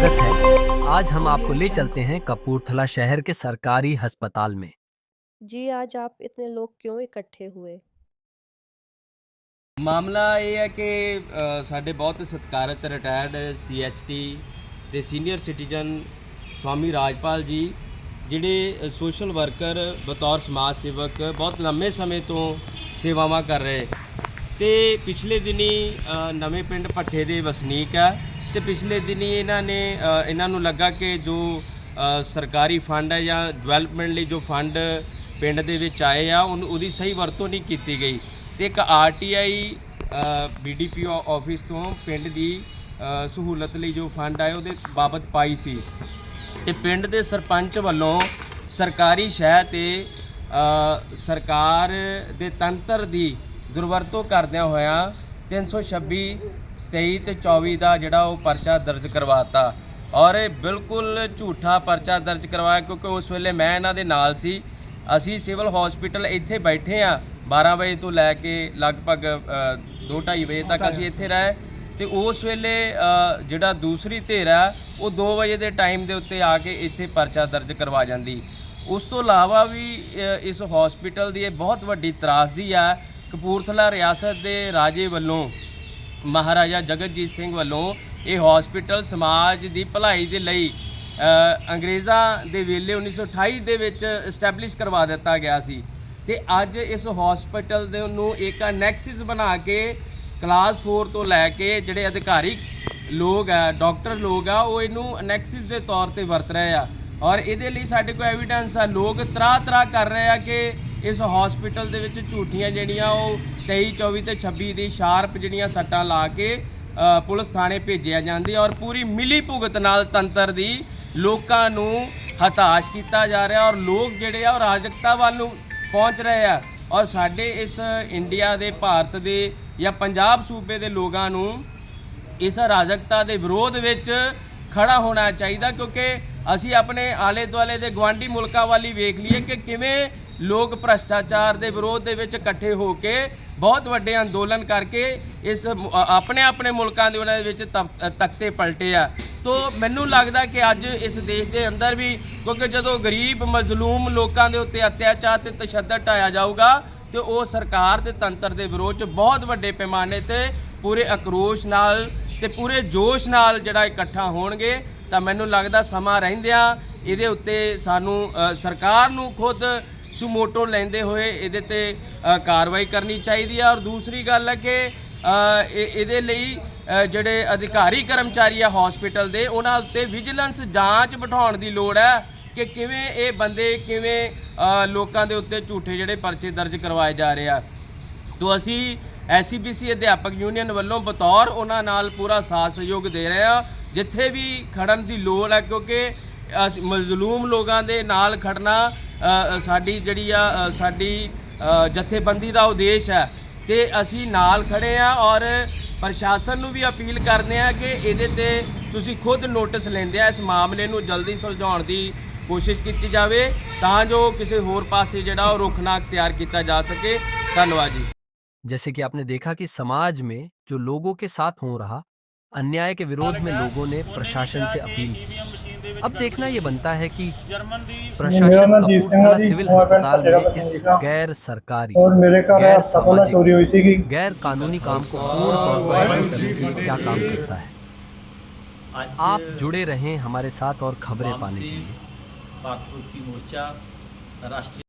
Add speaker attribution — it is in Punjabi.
Speaker 1: स्वागत है आज हम आपको ले चलते हैं कपूरथला शहर के सरकारी अस्पताल में
Speaker 2: जी आज आप इतने लोग क्यों इकट्ठे हुए
Speaker 3: ਮਾਮਲਾ ਇਹ ਹੈ ਕਿ ਅ, ਸਾਡੇ ਬਹੁਤ ਸਤਿਕਾਰਤ ਰਿਟਾਇਰਡ ਸੀਐਚਟੀ ਤੇ ਸੀਨੀਅਰ ਸਿਟੀਜ਼ਨ ਸਵਾਮੀ ਰਾਜਪਾਲ ਜੀ ਜਿਹੜੇ ਸੋਸ਼ਲ ਵਰਕਰ ਬਤੌਰ ਸਮਾਜ ਸੇਵਕ ਬਹੁਤ ਲੰਮੇ ਸਮੇਂ ਤੋਂ ਸੇਵਾਵਾਂ ਕਰ ਰਹੇ ਤੇ ਪਿਛਲੇ ਦਿਨੀ ਅ, ਨਵੇਂ ਪਿੰਡ ਪੱਠੇ ਦੇ ਵਸਨੀਕ ਆ ਤੇ ਪਿਛਲੇ ਦਿਨੀ ਇਹਨਾਂ ਨੇ ਇਹਨਾਂ ਨੂੰ ਲੱਗਾ ਕਿ ਜੋ ਸਰਕਾਰੀ ਫੰਡ ਹੈ ਜਾਂ ਡਿਵੈਲਪਮੈਂਟ ਲਈ ਜੋ ਫੰਡ ਪਿੰਡ ਦੇ ਵਿੱਚ ਆਏ ਆ, ਉਹਨੂੰ, ਉਹਦੀ ਸਹੀ ਵਰਤੋਂ ਨਹੀਂ ਕੀਤੀ ਗਈ। ਤੇ ਇੱਕ ਆਰਟੀਆਈ ਬੀਡੀਪੀ ਆਫਿਸ ਤੋਂ ਪਿੰਡ ਦੀ ਸਹੂਲਤ ਲਈ ਜੋ ਫੰਡ ਆਏ, ਉਹਦੇ ਬਾਬਤ ਪਾਈ ਸੀ। ਤੇ ਪਿੰਡ ਦੇ ਸਰਪੰਚ ਵੱਲੋਂ ਸਰਕਾਰੀ ਸ਼ਹਿ ਤੇ ਸਰਕਾਰ ਦੇ ਤੰਤਰ ਦੀ ਦੁਰਵਰਤੋਂ ਕਰਦਿਆਂ ਹੋਇਆਂ 326 23 ਤੇ 24 ਦਾ ਜਿਹੜਾ ਉਹ ਪਰਚਾ ਦਰਜ ਕਰਵਾਤਾ। ਔਰ ਇਹ ਬਿਲਕੁਲ ਝੂਠਾ ਪਰਚਾ ਦਰਜ ਕਰਵਾਇਆ ਕਿਉਂਕਿ ਉਸ ਵੇਲੇ ਮੈਂ ਇਹਨਾਂ ਦੇ ਨਾਲ ਸੀ। ਅਸੀਂ ਸਿਵਲ ਹਸਪੀਟਲ ਇੱਥੇ ਬੈਠੇ ਆ 12 ਵਜੇ ਤੋਂ ਲੈ ਕੇ ਲਗਭਗ 2:30 ਵਜੇ ਤੱਕ ਅਸੀਂ ਇੱਥੇ ਰਹੇ। ਤੇ ਉਸ ਵੇਲੇ ਜਿਹੜਾ ਦੂਸਰੀ ਧਿਰ ਆ, ਉਹ 2 ਵਜੇ ਦੇ ਟਾਈਮ ਦੇ ਉੱਤੇ ਆ ਕੇ ਇੱਥੇ ਪਰਚਾ ਦਰਜ ਕਰਵਾ ਜਾਂਦੀ। ਉਸ ਤੋਂ ਇਲਾਵਾ ਵੀ ਇਸ ਹਸਪੀਟਲ ਦੀ ਇਹ ਬਹੁਤ ਵੱਡੀ ਤਰਾਸਦੀ ਆ, ਕਪੂਰਥਲਾ ਰਿਆਸਤ ਦੇ ਰਾਜੇ ਵੱਲੋਂ ਮਹਾਰਾਜਾ ਜਗਤਜੀਤ ਸਿੰਘ ਵੱਲੋਂ ਇਹ ਹਸਪੀਟਲ ਸਮਾਜ ਦੀ ਭਲਾਈ ਦੇ ਲਈ ਅੰਗਰੇਜ਼ਾਂ ਦੇ ਵੇਲੇ 1928 ਦੇ ਵਿੱਚ ਐਸਟੈਬਲਿਸ਼ ਕਰਵਾ ਦਿੱਤਾ ਗਿਆ ਸੀ। ਤੇ ਅੱਜ ਇਸ ਹਸਪੀਟਲ ਦੇ ਨੂੰ ਇੱਕ ਅਨੈਕਸਿਸ ਬਣਾ ਕੇ ਕਲਾਸ 4 ਤੋਂ ਲੈ ਕੇ ਜਿਹੜੇ ਅਧਿਕਾਰੀ ਲੋਕ ਆ ਡਾਕਟਰ ਲੋਕ ਆ, ਉਹ ਇਹਨੂੰ ਅਨੈਕਸਿਸ ਦੇ ਤੌਰ ਤੇ ਵਰਤ ਰਹੇ ਆ। ਔਰ ਇਹਦੇ ਲਈ ਸਾਡੇ ਕੋਲ ਐਵੀਡੈਂਸ ਆ, ਲੋਕ ਤਰਾ ਤਰਾ ਕਰ ਰਹੇ ਆ ਕਿ ਇਸ ਹਸਪੀਟਲ ਦੇ ਵਿੱਚ ਝੂਠੀਆਂ ਜਿਹੜੀਆਂ ਉਹ 23 24 ਤੇ 26 ਦੀ ਸ਼ਾਰਪ ਜਿਹੜੀਆਂ ਸੱਟਾਂ ਲਾ ਕੇ ਪੁਲਿਸ ਥਾਣੇ ਭੇਜਿਆ ਜਾਂਦੀ ਔਰ ਪੂਰੀ ਮਿਲੀ ਭੁਗਤ ਨਾਲ ਤੰਤਰ ਦੀ ਲੋਕਾਂ ਨੂੰ ਹਤਾਸ਼ ਕੀਤਾ ਜਾ ਰਿਹਾ ਔਰ ਲੋਕ ਜਿਹੜੇ ਆ ਉਹ ਰਾਜਕਤਾ ਵੱਲ ਨੂੰ ਪਹੁੰਚ ਰਹੇ ਆ ਔਰ ਸਾਡੇ ਇਸ ਇੰਡੀਆ ਦੇ, ਭਾਰਤ ਦੇ ਜਾਂ ਪੰਜਾਬ ਸੂਬੇ ਦੇ ਲੋਕਾਂ ਨੂੰ ਇਸ ਰਾਜਕਤਾ ਦੇ ਵਿਰੋਧ ਵਿੱਚ ਖੜਾ ਹੋਣਾ ਚਾਹੀਦਾ ਕਿਉਂਕਿ ਅਸੀਂ ਆਪਣੇ ਆਲੇ ਦੁਆਲੇ ਦੇ ਗਵਾਂਢੀ ਮੁਲਕਾਂ ਵਾਲੀ ਵੇਖ ਲਈਏ ਕਿ ਕਿਵੇਂ ਲੋਕ ਭ੍ਰਸ਼ਟਾਚਾਰ ਦੇ ਵਿਰੋਧ ਦੇ ਵਿੱਚ ਇਕੱਠੇ ਹੋ ਕੇ ਬਹੁਤ ਵੱਡੇ ਅੰਦੋਲਨ ਕਰਕੇ ਇਸ ਆਪਣੇ ਆਪਣੇ ਮੁਲਕਾਂ ਦੇ ਉਹਨਾਂ ਦੇ ਵਿੱਚ ਤਪ- ਤਖਤੇ ਪਲਟੇ ਆ। ਤੋ ਮੈਨੂੰ ਲੱਗਦਾ ਕਿ ਅੱਜ ਇਸ ਦੇਸ਼ ਦੇ ਅੰਦਰ ਵੀ ਕਿਉਂਕਿ ਜਦੋਂ ਗਰੀਬ, ਮਜ਼ਲੂਮ ਲੋਕਾਂ ਦੇ ਉੱਤੇ ਅਤਿਆਚਾਰ ਤੇ ਤਸ਼ੱਦਦ ਢਾਇਆ ਜਾਊਗਾ ਤੇ ਉਹ ਸਰਕਾਰ ਤੇ ਤੰਤਰ ਦੇ ਵਿਰੋਧ ਚ ਬਹੁਤ ਵੱਡੇ ਪੈਮਾਨੇ ਤੇ ਪੂਰੇ ਅਕਰੋਸ਼ ਨਾਲ ਤੇ ਪੂਰੇ ਜੋਸ਼ ਨਾਲ ਜਿਹੜਾ ਇਕੱਠਾ ਹੋਣਗੇ, ਤਾਂ ਮੈਨੂੰ ਲੱਗਦਾ ਸਮਾਂ ਰਹਿੰਦਿਆਂ ਇਹਦੇ ਉੱਤੇ ਸਾਨੂੰ ਸਰਕਾਰ ਨੂੰ ਖੁਦ ਸੁਮੋਟੋ ਲੈਂਦੇ ਹੋਏ ਇਹਦੇ ਤੇ ਕਾਰਵਾਈ ਕਰਨੀ ਚਾਹੀਦੀ ਹੈ ਔਰ ਦੂਸਰੀ ਗੱਲ ਹੈ ਕਿ ਇਹ- ਇਹਦੇ ਲਈ ਜਿਹੜੇ ਅਧਿਕਾਰੀ ਕਰਮਚਾਰੀ ਆ ਹਸਪੀਟਲ ਦੇ, ਉਹਨਾਂ ਉੱਤੇ ਵਿਜੀਲੈਂਸ ਜਾਂਚ ਬਿਠਾਉਣ ਦੀ ਲੋੜ ਹੈ ਕਿ ਕਿਵੇਂ ਇਹ ਬੰਦੇ ਕਿਵੇਂ ਲੋਕਾਂ ਦੇ ਉੱਤੇ ਝੂਠੇ ਜਿਹੜੇ ਪਰਚੇ ਦਰਜ ਕਰਵਾਏ ਜਾ ਰਹੇ ਆ। ਤੋ ਅਸੀਂ ਐਸਸੀਬੀਸੀ ਅਧਿਆਪਕ ਯੂਨੀਅਨ ਵੱਲੋਂ ਬਤੌਰ ਉਹਨਾਂ ਨਾਲ ਪੂਰਾ ਸਾਥ ਸਹਿਯੋਗ ਦੇ ਰਹੇ ਆ। ਜਿੱਥੇ ਵੀ ਖੜਨ ਦੀ ਲੋੜ ਹੈ ਕਿਉਂਕਿ ਅਸੀਂ, ਮਜ਼ਲੂਮ ਲੋਕਾਂ ਦੇ ਨਾਲ ਖੜਨਾ ਸਾਡੀ ਜਿਹੜੀ ਆ ਅ, ਸਾਡੀ ਅ, ਜਥੇਬੰਦੀ ਦਾ ਉਦੇਸ਼ ਹੈ ਤੇ ਅਸੀਂ ਨਾਲ ਖੜੇ ਆ ਔਰ ਪ੍ਰਸ਼ਾਸਨ ਨੂੰ ਵੀ ਅਪੀਲ ਕਰਦੇ ਆ ਕਿ ਇਹਦੇ ਤੇ ਤੁਸੀਂ ਖੁਦ ਨੋਟਿਸ ਲੈਂਦੇ ਆ ਇਸ ਮਾਮਲੇ ਨੂੰ ਜਲਦੀ ਸੁਲਝਾਉਣ ਦੀ ਕੋਸ਼ਿਸ਼ ਕੀਤੀ ਜਾਵੇ ਤਾਂ ਜੋ ਕਿਸੇ ਹੋਰ ਪਾਸੇ ਜਿਹੜਾ ਉਹ ਰੁਖ ਨਾ ਅਖਤਿਆਰ ਕੀਤਾ ਜਾ ਸਕੇ ਧੰਨਵਾਦ ਜੀ
Speaker 1: जैसे कि आपने देखा कि समाज में जो लोगों के साथ हो रहा अन्याय के विरोध में लोगों ने प्रशासन से अपील की अब देखना ये बनता है कि प्रशासन कपूरथला सिविल अस्पताल में इस गैर सरकारी गैर सामाजिक गैर कानूनी काम को पूर्ण तौर पर बंद करने के लिए क्या काम करता है? आप जुड़े रहें हमारे साथ और खबरें पाने के लिए।
Speaker 4: राष्ट्रीय